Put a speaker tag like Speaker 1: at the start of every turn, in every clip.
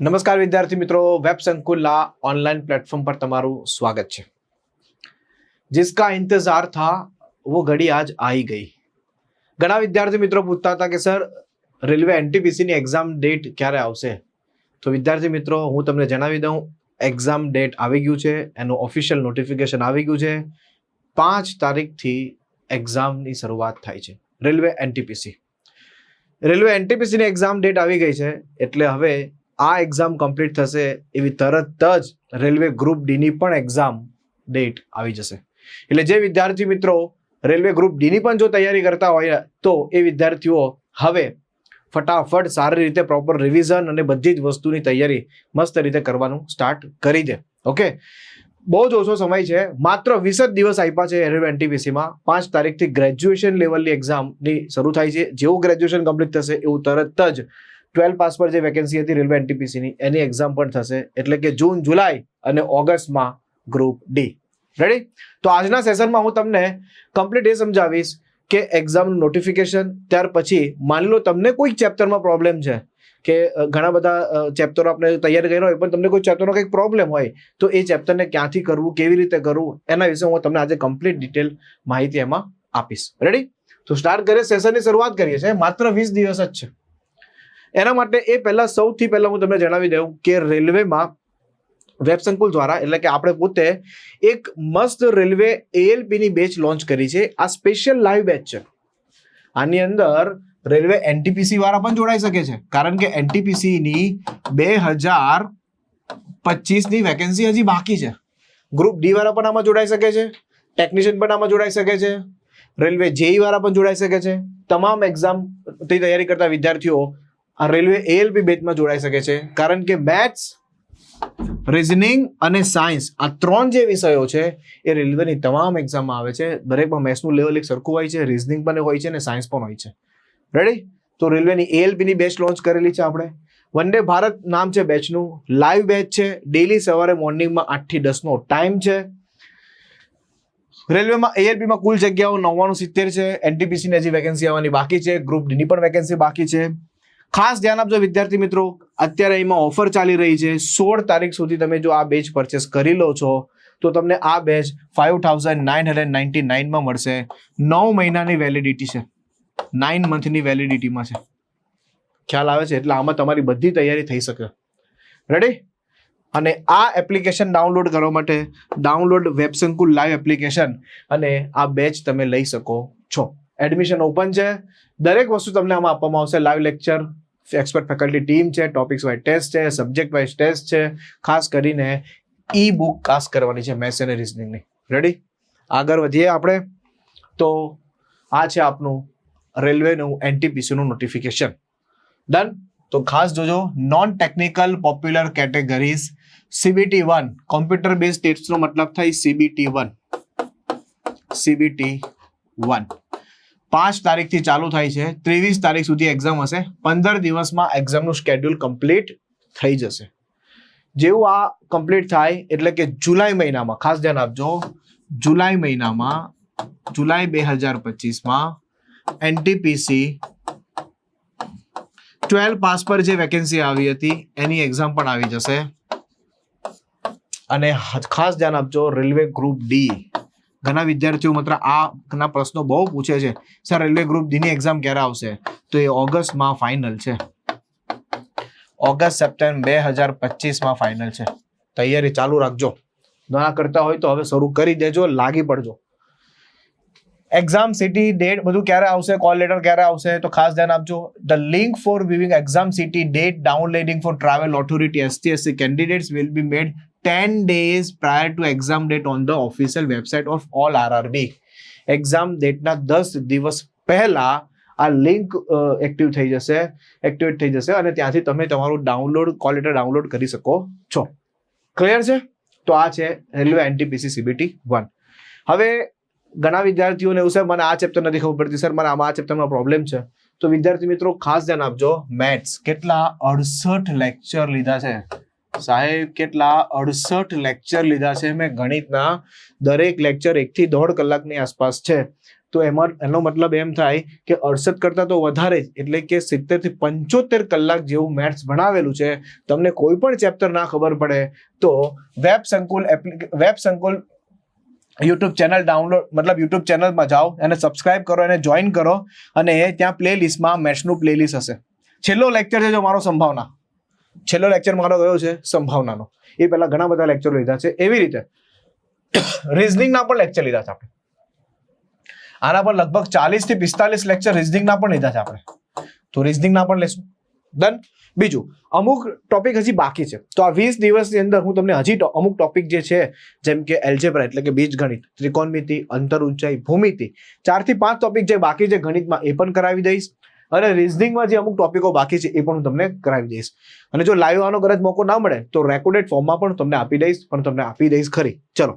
Speaker 1: નમસ્કાર વિદ્યાર્થી મિત્રો વેબ સંકુલના ऑनलाइन प्लेटफॉर्म पर તમારું સ્વાગત છે जिसका इंतजार था वो घड़ी आज आ ही गई ઘણા વિદ્યાર્થી મિત્રો પૂછતા હતા કે સર રેલવે એનટીપીસી ની એક્ઝામ ડેટ ક્યારે આવશે તો વિદ્યાર્થી મિત્રો હું તમને જણાવી દઉં એક્ઝામ ડેટ આવી ગયું છે એનું ઓફિશિયલ નોટિફિકેશન આવી ગયું છે પાંચ તારીખથી એક્ઝામની શરૂઆત થાય છે રેલવે એનટીપીસી રેલવે એનટીપીસીની એક્ઝામ ડેટ આવી ગઈ છે એટલે હવે આ એક્ઝામ કમ્પ્લીટ થશે એવી તરત જ રેલવે ગ્રુપ ડીની પણ એક્ઝામ ડેટ આવી જશે. એટલે જે વિદ્યાર્થી મિત્રો રેલવે ગ્રુપ ડીની પણ જો તૈયારી કરતા હોય તો એ વિદ્યાર્થીઓ હવે ફટાફટ સારી રીતે પ્રોપર રિવિઝન અને બધી જ વસ્તુની તૈયારી મસ્ત રીતે કરવાનું સ્ટાર્ટ કરી દે. ઓકે બહુ જ ઓછો સમય છે. માત્ર વીસ જ દિવસ આપ્યા છે રેલવે એનટીપીસીમાં પાંચ તારીખથી ગ્રેજ્યુએશન લેવલની એક્ઝામની શરૂ થાય છે. જેવું ગ્રેજ્યુએશન કમ્પ્લીટ થશે એવું તરત જ ટ્વેલ્વ પાસ પર જે વેકેન્સી હતી રેલવે એનટીપીસીની એની એક્ઝામ પણ થશે, એટલે કે જૂન, જુલાઈ અને ઓગસ્ટમાં ગ્રુપ ડી રેડી તો આજના સેશનમાં હું તમને કમ્પ્લીટ એ સમજાવીશ કે એક્ઝામનું નોટિફિકેશન ત્યાર પછી માની લો તમને કોઈ ચેપ્ટરમાં પ્રોબ્લેમ છે, કે ઘણા બધા ચેપ્ટરો આપણે તૈયાર કર્યા હોય, પણ તમને કોઈ ચેપ્ટરનો કંઈક પ્રોબ્લેમ હોય, તો એ ચેપ્ટરને ક્યાંથી કરવું, કેવી રીતે કરવું, એના વિશે હું તમને આજે કમ્પ્લીટ ડિટેલ માહિતી એમાં આપીશ. રેડી તો સ્ટાર્ટ કરીએ સેશનની શરૂઆત કરીએ છીએ. માત્ર વીસ દિવસ જ છે. એના માટે એ પહેલા સૌથી પહેલા હું તમને જણાવી દઉં કે રેલવેમાં વેબ સંકુલ દ્વારા, એટલે કે આપણે પોતે એક મસ્ત રેલવે એએલપીની બેચ લોન્ચ કરી છે. આ સ્પેશિયલ લાઈવ બેચ છે. આની અંદર રેલવે એનટીપીસી વાળા પણ જોડાઈ શકે છે. કારણ કે એનટીપીસીની બે હજાર પચીસની વેકેન્સી હજી બાકી છે. ગ્રુપ ડી વાળા પણ આમાં જોડાઈ શકે છે. ટેકનિશિયન પણ આમાં જોડાઈ શકે છે. રેલવે જેઈ વાળા પણ જોડાઈ શકે છે. તમામ એક્ઝામ તૈયારી કરતા વિદ્યાર્થીઓ આ રેલવે એએલપી બેચમાં જોડાઈ શકે છે. કારણ કે મેથ્સ, રિઝનિંગ અને સાયન્સ આ ત્રણ જે વિષયો છે, એ રેલવેની તમામ એક્ઝામમાં આવે છે. દરેકમાં મેથ્સનું લેવલ એક સરખું હોય છે, રિઝનિંગ પણ હોય છે અને સાયન્સ પણ હોય છે. રેડી તો રેલવેની એએલપીની બેચ લોન્ચ કરેલી છે આપણે. વંદે ભારત નામ છે બેચનું લાઈવ બેચ છે. ડેલી સવારે મોર્નિંગમાં આઠથી દસનો ટાઈમ છે. રેલવેમાં એએલપીમાં કુલ જગ્યાઓ નવ્વાણું સિત્તેર છે. એનટીપીસીની હજી વેકેન્સી આવવાની બાકી છે. ગ્રુપ ડીની પણ વેકેન્સી બાકી છે. ખાસ ધ્યાન આપજો વિદ્યાર્થી મિત્રો. અત્યારે એમાં ઓફર ચાલી રહી છે. સોળ તારીખ સુધી તમે જો આ બેચ પરચેસ કરી લો છો, તો તમને આ batch five thousand nine hundred ninety નાઇનમાં મળશે. નવ મહિનાની વેલિડિટી છે. નાઇન મંથની વેલિડિટીમાં છે. ખ્યાલ આવે છે? એટલે આમાં તમારી બધી તૈયારી થઈ શકે. રેડી અને આ એપ્લિકેશન ડાઉનલોડ કરવા માટે ડાઉનલોડ વેબસંકુલ લાઈવ એપ્લિકેશન અને આ બેચ તમે લઈ શકો છો. એડમિશન ઓપન છે. દરેક વસ્તુ તમને આમાં આપવામાં આવશે. Live lecture expert faculty team છે ટોપિક્સ વાઇઝ ટેસ્ટ છે સબ્જેક્ટ વાઇઝ ટેસ્ટ છે. ખાસ કરીને ઈ બુક કાસ કરવાની છે મેથ્સ અને રિઝનિંગની રેડી આગળ વધીએ આપણે. તો આ છે આપનું રેલવેનું એનટીપીસીનું નોટિફિકેશન ડન તો ખાસ જોજો non technical popular categories CBT one computer base ટેસ્ટનો મતલબ થાય સીબીટી વન સીબીટી વન પાંચ તારીખથી ચાલુ થાય છે, ત્રેવીસ તારીખ સુધી એક્ઝામ હશે, પંદર દિવસમાં એક્ઝામનું સ્કેડ્યુલ કમ્પ્લીટ થઈ જશે. જેવું આ કમ્પ્લીટ થાય એટલે કે જુલાઈ મહિનામાં, ખાસ ધ્યાન આપજો, જુલાઈ મહિનામાં, જુલાઈ બે હજાર પચીસમાં એનટીપીસી ટ્વેલ્વ પાસ પર જે વેકેન્સી આવી હતી, એની એક્ઝામ પણ આવી જશે. અને ખાસ ધ્યાન આપજો રેલવે ગ્રુપ ડી ઘણા વિદ્યાર્થીઓ માત્ર આના પ્રશ્નો બહુ પૂછે છે. સર, રેલવે ગ્રુપ ડી ની એક્ઝામ ક્યારે આવશે? તો એ ઓગસ્ટમાં ફાઇનલ છે. ઓગસ્ટ, સપ્ટેમ્બર બે હજાર પચીસમાં ફાઇનલ છે. તૈયારી ચાલુ રાખજો. ના કરતા હોય તો હવે શરૂ કરી દેજો, લાગી પડજો. એક્ઝામ સિટી ડેટ બધું ક્યારે આવશે? કોલ લેટર ક્યારે આવશે? તો ખાસ ધ્યાન આપજો. The link for viewing exam city date downloading for travel authority STSC candidates will be made 10 days prior to exam date on the official website of all RRB exam ડેટના દસ દિવસ પહેલા આ લિંક એક્ટિવ થઈ જશે activate થઈ જશે અને ત્યાંથી તમે તમારું ડાઉનલોડ કોલ લેટર ડાઉનલોડ કરી શકો છો. ક્લિયર છે? તો આ છે રેલવે એનટીપીસી સીબીટી વન હવે ઘણા વિદ્યાર્થીઓને એવું સર મને આ ચેપ્ટર નથી ખબર પડતી સર મને આમાં આ ચેપ્ટરમાં પ્રોબ્લેમ છે. તો વિદ્યાર્થી મિત્રો, ખાસ ધ્યાન આપજો મેથ્સ કેટલા અડસઠ લેક્ચર લીધા છે. સાહેબ, કેટલા અડસઠ લેક્ચર લીધા છે. મેં ગણિતના દરેક લેક્ચર એકથી દોઢ કલાકની આસપાસ છે. તો એમાં, એનો મતલબ એમ થાય કે અડસઠ કરતાં તો વધારે જ, એટલે કે સિત્તેરથી પંચોતેર કલાક જેવું મેથ્સ ભણાવેલું છે. તમને કોઈ પણ ચેપ્ટર ના ખબર પડે તો web Sankul એપ્લિક web Sankul YouTube channel download મતલબ યુટ્યુબ ચેનલમાં જાઓ, એને સબસ્ક્રાઇબ કરો, એને જોઈન કરો, અને ત્યાં પ્લે લિસ્ટમાં મેથ્સનું પ્લે લિસ્ટ હશે. છેલ્લો લેક્ચર છે જો મારો સંભાવના. છેલ્લો લેક્ચર મારો ગયો છે સંભાવનાનો. એ પહેલા ઘણા બધા લેક્ચર લીધા છે. એવી રીતે રિઝનિંગના પણ લેક્ચર લીધા છે આપણે. આના પર લગભગ ચાલીસથી પિસ્તાલીસ લેક્ચર રિઝનિંગના પણ લીધા છે આપણે. તો રિઝનિંગના પણ લેશું. ડન બીજું, અમુક ટોપિક હજી બાકી છે. તો આ વીસ દિવસની અંદર હું તમને હજી અમુક ટોપિક જે છે, જેમ કે એલ્જેબ્રા એટલે કે બીજ ગણિત ત્રિકોણમિતિ, અંતર ઊંચાઈ, ભૂમિતિ ચારથી પાંચ ટોપિક જે બાકી છે ગણિતમાં, એ પણ કરાવી દઈશ. અને રિઝનિંગમાં જે અમુક ટોપિકો બાકી છે એ પણ હું તમને કરાવી દઈશ. અને જો લાઈવ આવવાનો કદાચ મોકો ના મળે, તો રેકોર્ડેડ ફોર્મમાં પણ તમને આપી દઈશ, પણ તમને આપી દઈશ ખરી. ચલો.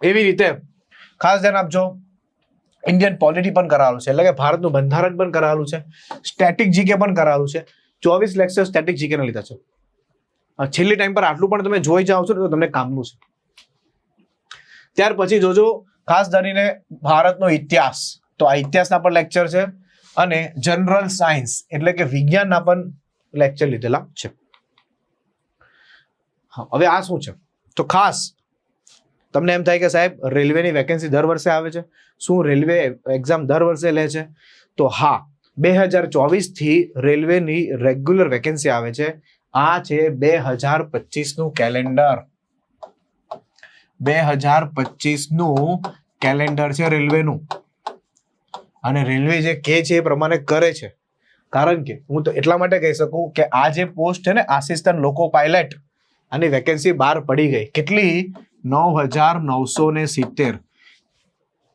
Speaker 1: એવી રીતે ખાસ ધ્યાન આપજો. ઇન્ડિયન પોલિટી પણ કરાવેલું છે, એટલે કે ભારતનું બંધારણ પણ કરાવેલું છે સ્ટેટિક જીકે પણ કરાવેલું છે. ચોવીસ લેક્ચર સ્ટેટિક જીકે ના લીધા છે. છેલ્લી ટાઈમ પર આટલું પણ તમે જોઈ જાઓ છો તો તમને કામનું છે. ત્યાર પછી જોજો ખાસ ધરીને ભારતનો ઇતિહાસ. તો આ ઇતિહાસના પણ લેક્ચર છે અને જનરલ સાયન્સ એટલે કે વિજ્ઞાનના પણ લેક્ચર લીધેલા છે. હવે આ શું છે? તો ખાસ તમને એમ થાય કે સાહેબ, રેલવેની વેકેન્સી દર વર્ષે આવે છે. શું રેલવે એક્ઝામ દર વર્ષે લે છે? તો હા બે હજાર ચોવીસથી રેલવેની રેગ્યુલર વેકેન્સી આવે છે. આ છે બે હજાર પચીસનું કેલેન્ડર બે હજાર પચીસનું કેલેન્ડર છે રેલવેનું. અને રેલવે જે કહે છે એ પ્રમાણે કરે છે. કારણ કે હું તો એટલા માટે કહી શકું કે આ જે પોસ્ટ છે ને આસિસ્ટન્ટ લોકો પાયલટ આની વેકેન્સી બહાર પડી ગઈ. કેટલી? નવ હજાર નવસો ને સિત્તેર.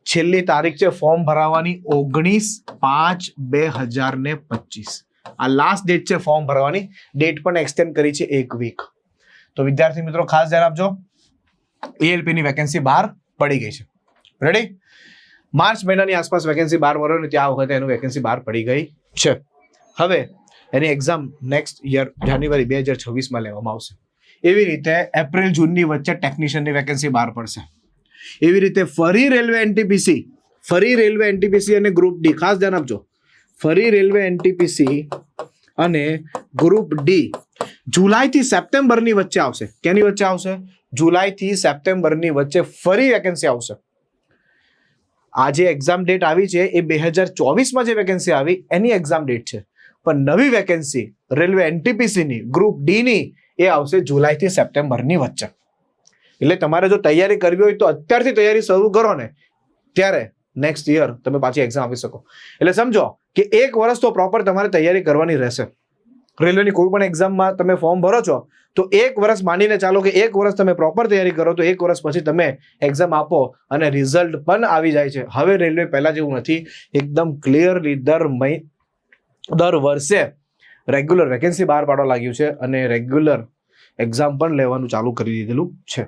Speaker 1: છેલ્લી તારીખ છે ફોર્મ ભરાવાની ઓગણીસ પાંચ બે હજાર ને પચીસ. આ લાસ્ટ ડેટ છે ફોર્મ ભરવાની. ડેટ પણ એક્સટેન્ડ કરી છે એક વીક તો વિદ્યાર્થી મિત્રો, ખાસ ધ્યાન આપજો. એએલપી ની વેકેન્સી બહાર પડી ગઈ છે. રેડી માર્ચ મહિનાની આસપાસ વેકેન્સી બહાર મળ્યો ને ત્યાં વખતે એનું વેકેન્સી બહાર પડી ગઈ છે. હવે એની એક્ઝામ નેક્સ્ટ યર જાન્યુઆરી બે હજાર છવ્વીસમાં લેવામાં આવશે. એવી રીતે એપ્રિલ જૂનની વચ્ચે ટેકનિશિયનની વેકેન્સી બહાર પડશે. એવી રીતે ફરી રેલવે એનટીપીસી ફરી રેલવે એનટીપીસી અને ગ્રુપ ડી ખાસ ધ્યાન આપજો. ફરી રેલવે એનટીપીસી અને ગ્રુપ ડી જુલાઈથી સપ્ટેમ્બરની વચ્ચે આવશે. કેની વચ્ચે આવશે? જુલાઈથી સપ્ટેમ્બરની વચ્ચે ફરી વેકેન્સી આવશે. આ જે એક્ઝામ ડેટ આવી છે, એ બે હજાર ચોવીસમાં જે વેકેન્સી આવી, એની એક્ઝામ ડેટ છે. પણ નવી વેકેન્સી રેલવે એનટીપીસીની ગ્રુપ ડીની એ આવશે જુલાઈથી સપ્ટેમ્બરની વચ્ચે. એટલે તમારે જો તૈયારી કરવી હોય તો અત્યારથી તૈયારી શરૂ કરો ને, ત્યારે નેક્સ્ટ યર તમે પાછી એક્ઝામ આપી શકો. એટલે સમજો કે એક વર્ષ તો પ્રોપર તમારે તૈયારી કરવાની રહેશે. રેલવેની કોઈ પણ એક્ઝામમાં તમે ફોર્મ ભરો છો, તો એક વર્ષ માનીને ચાલો કે એક વર્ષ તમે પ્રોપર તૈયારી કરો, તો એક વર્ષ પછી તમે એક્ઝામ આપો અને રિઝલ્ટ પણ આવી જાય છે. હવે રેલવે પહેલાં જેવું નથી. એકદમ ક્લિયરલી દર મહિ, દર વર્ષે રેગ્યુલર વેકેન્સી બહાર પાડવા લાગ્યું છે અને રેગ્યુલર એક્ઝામ પણ લેવાનું ચાલુ કરી દીધેલું છે.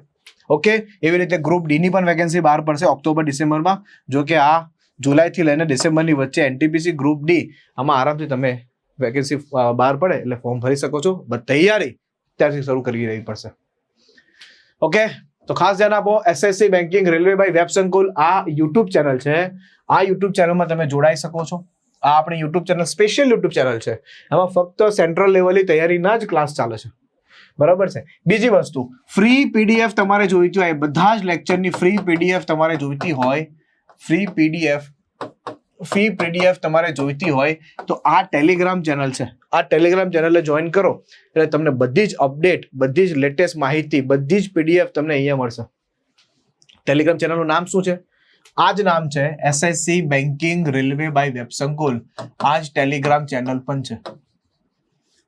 Speaker 1: ઓકે એવી રીતે ગ્રુપ ડીની પણ વેકેન્સી બહાર પડશે ઓક્ટોબર, ડિસેમ્બરમાં. જો કે આ જુલાઈથી લઈને ડિસેમ્બરની વચ્ચે એનટીપીસી ગ્રુપ ડી આમાં આરામથી તમે વેકેન્સી બહાર પડે એટલે ફોર્મ ભરી શકો છો. બટ તૈયારી ત્યારથી શરૂ કરવી રહી પડશે. ઓકે તો ખાસ ધ્યાન આપો SSC banking railway by web Sankul આ યુટ્યુબ ચેનલ છે. આ યુટ્યુબ ચેનલમાં તમે જોડાઈ શકો છો. આ આપણી YouTube channel special YouTube channel છે. એમાં ફક્ત સેન્ટ્રલ લેવલની તૈયારીના જ ક્લાસ ચાલે છે. બરાબર છે? બીજી વસ્તુ ફ્રી પીડીએફ તમારે જોઈતી હોય બધા જ લેક્ચરની ફ્રી પીડીએફ તમારે જોઈતી હોય. ફ્રી પીડીએફ ફ્રી પીડીએફ તમારે જોઈતી હોય તો આ ટેલિગ્રામ ચેનલ છે. આ ટેલિગ્રામ ચેનલે જોઈન કરો એટલે તમને બધી જ અપડેટ બધી જ લેટેસ્ટ માહિતી, બધી જ પીડીએફ તમને અહીંયા મળશે. ટેલિગ્રામ ચેનલનું નામ શું છે? આ જ નામ છે SSC banking railway by WebSankul આ જ ટેલિગ્રામ ચેનલ પણ છે.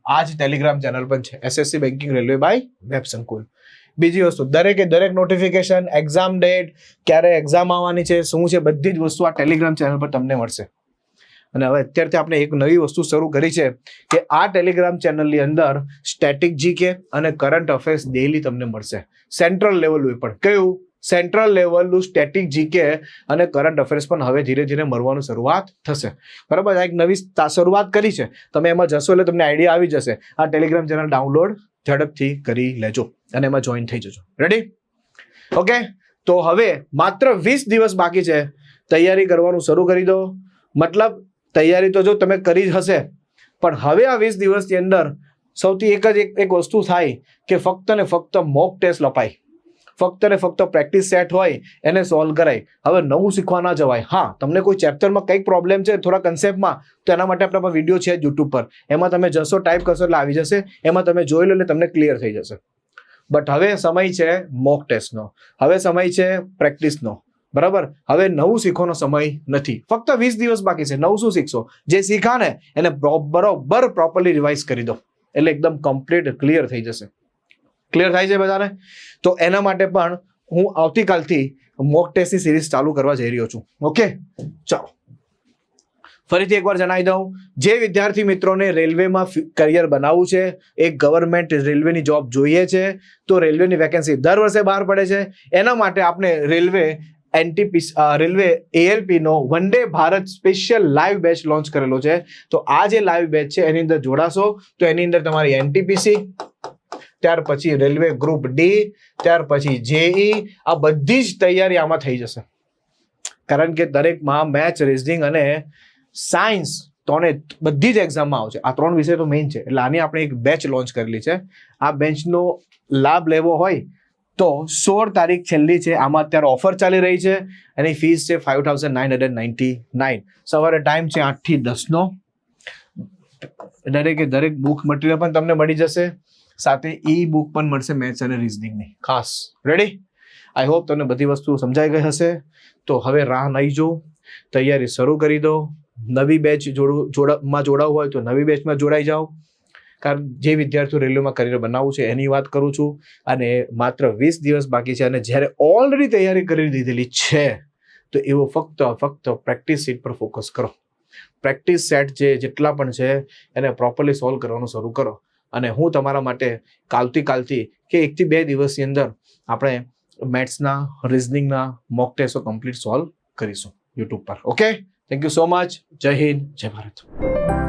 Speaker 1: આ જ ટેલિગ્રામ ચેનલ પણ છે. SSC banking railway by web Sankul બીજી વસ્તુ, દરેકે દરેક નોટિફિકેશન એક્ઝામ ડેટ ક્યારે એક્ઝામ આવવાની છે, શું છે, બધી જ વસ્તુ આ ટેલિગ્રામ ચેનલ પર તમને મળશે. અને હવે અત્યારથી આપણે એક નવી વસ્તુ શરૂ કરી છે કે આ ટેલિગ્રામ ચેનલની અંદર સ્ટેટિક જીકે અને કરંટ અફેર્સ ડેલી તમને મળશે. સેન્ટ્રલ લેવલનું પણ. કયું? સેન્ટ્રલ લેવલનું સ્ટેટિક જીકે અને કરંટ અફેર્સ પણ હવે ધીરે ધીરે મળવાનું શરૂઆત થશે. બરાબર? આ એક નવી શરૂઆત કરી છે. તમે એમાં જશો એટલે તમને આઈડિયા આવી જશે. આ ટેલિગ્રામ ચેનલ ડાઉનલોડ ઝડપથી કરી લેજો અને એમાં જોઈન થઈ જજો. રેડી ઓકે તો હવે માત્ર વીસ દિવસ બાકી છે. તૈયારી કરવાનું શરૂ કરી દો. મતલબ તૈયારી તો જો તમે કરી જ હશે. પણ હવે આ વીસ દિવસની અંદર સૌથી એક જ એક વસ્તુ થાય કે ફક્ત ને ફક્ત મોક ટેસ્ટ લપાય. ફક્ત ને ફક્ત પ્રેક્ટિસ સેટ હોય એને સોલ્વ કરાય. હવે નવું શીખવા ના જવાય. હા, તમને કોઈ ચેપ્ટરમાં કંઈક પ્રોબ્લેમ છે થોડા કન્સેપ્ટમાં તો એના માટે આપણા વીડિયો છે યુટ્યુબ પર. એમાં તમે જશો ટાઈપ કરશો એટલે આવી જશે. એમાં તમે જોઈ લો એટલે તમને ક્લિયર થઈ જશે. બટ હવે સમય છે મોક ટેસ્ટનો હવે સમય છે પ્રેક્ટિસનો બરાબર? હવે નવું શીખવાનો સમય નથી. ફક્ત વીસ દિવસ બાકી છે. નવું શું શીખશો? જે શીખા ને એને બરોબર પ્રોપરલી રિવાઇઝ કરી દો. એટલે એકદમ કમ્પ્લીટ ક્લિયર થઈ જશે. ક્લિયર થાય છે બધાને? તો એના માટે પણ હું આવતીકાલથી મોક ટેસ્ટની સિરીઝ ચાલુ કરવા જઈ રહ્યો છું. ઓકે ચાલો. ફરીથી એકવાર જણાવી દઉં. જે વિદ્યાર્થી મિત્રોને રેલવેમાં કરિયર બનાવવું છે, એક ગવર્મેન્ટ રેલવેની જોબ જોઈએ છે, તો રેલવેની વેકેન્સી દર વર્ષે બહાર પડે છે. એના માટે આપણે railway NTP railway એએલપીનો one day Bharat special live batch launch કરેલો છે. તો આ જે લાઈવ બેચ છે, એની અંદર જોડાશો. તો એની અંદર તમારી એનટીપીસી ત્યાર પછી રેલવે ગ્રુપ ડી, ત્યાર પછી જેઈ, આ બધી જ તૈયારી આમાં થઈ જશે. કારણ કે દરેકમાં મેચ રીઝનિંગ અને સાયન્સ, ત્રણે બધી જ એક્ઝામમાં આવશે. આ ત્રણ વિષય તો મેઇન છે. એટલે આની આપણે એક બેચ લોન્ચ કરેલી છે. આ બેન્ચનો લાભ લેવો હોય તો સોળ તારીખ છેલ્લી છે. આમાં અત્યારે ઓફર ચાલી રહી છે. એની ફીસ છે five thousand nine hundred ninety nine. સવારે ટાઈમ છે આઠથી દસનો. દરેકે દરેક બુક મટીરિયલ પણ તમને મળી જશે. સાથે ઈ બુક પણ મળશે મેથ્સ અને રીઝનિંગની ખાસ. રેડી આઈ હોપ તમને બધી વસ્તુ સમજાઈ ગઈ હશે. તો હવે રાહ નહીં જો. તૈયારી શરૂ કરી દો. નવી બેચ જોડું જોડામાં જોડાવું હોય તો નવી બેચમાં જોડાઈ જાઓ. કારણ જે વિદ્યાર્થીઓ રેલવેમાં કરિયર બનાવવું છે એની વાત કરું છું. અને માત્ર વીસ દિવસ બાકી છે અને જ્યારે ઓલરેડી તૈયારી કરી દીધેલી છે તો એવો ફક્ત ફક્ત પ્રેક્ટિસ સીટ પર ફોકસ કરો. પ્રેક્ટિસ સેટ જે જેટલા પણ છે એને પ્રોપરલી સોલ્વ કરવાનું શરૂ કરો. અને હું તમારા માટે કાલથી કાલથી કે એકથી બે દિવસની અંદર આપણે મેથ્સના, રિઝનિંગના મોક ટેસ્ટો કમ્પ્લીટ સોલ્વ કરીશું યુટ્યુબ પર. Okay thank you so much જય હિન્દ, જય ભારત.